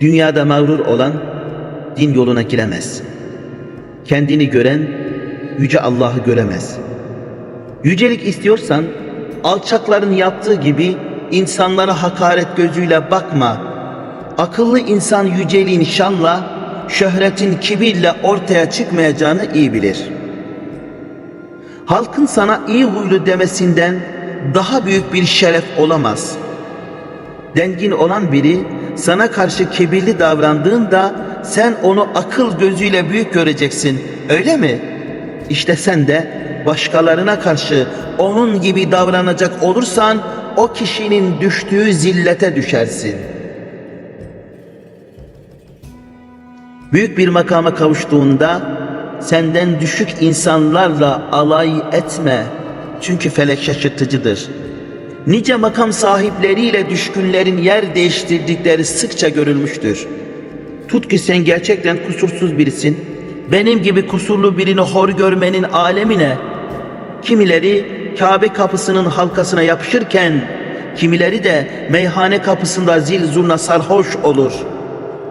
Dünyada mağrur olan din yoluna giremez. Kendini gören yüce Allah'ı göremez. Yücelik istiyorsan alçakların yaptığı gibi insanlara hakaret gözüyle bakma. Akıllı insan yüceliğin şanla, şöhretin kibirle ortaya çıkmayacağını iyi bilir. Halkın sana iyi huylu demesinden daha büyük bir şeref olamaz. Dengin olan biri sana karşı kibirli davrandığında sen onu akıl gözüyle büyük göreceksin. Öyle mi? İşte sen de başkalarına karşı onun gibi davranacak olursan o kişinin düştüğü zillete düşersin. Büyük bir makama kavuştuğunda senden düşük insanlarla alay etme. Çünkü felek şaşırtıcıdır. Nice makam sahipleriyle düşkünlerin yer değiştirdikleri sıkça görülmüştür. Tut ki sen gerçekten kusursuz birisin. Benim gibi kusurlu birini hor görmenin alemine. Kimileri Kabe kapısının halkasına yapışırken, kimileri de meyhane kapısında zil zurna sarhoş olur.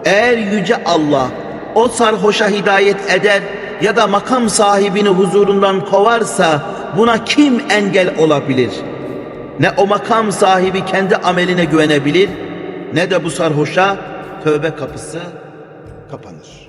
Eğer yüce Allah o sarhoşa hidayet eder ya da makam sahibini huzurundan kovarsa buna kim engel olabilir? Ne o makam sahibi kendi ameline güvenebilir ne de bu sarhoşa tövbe kapısı kapanır.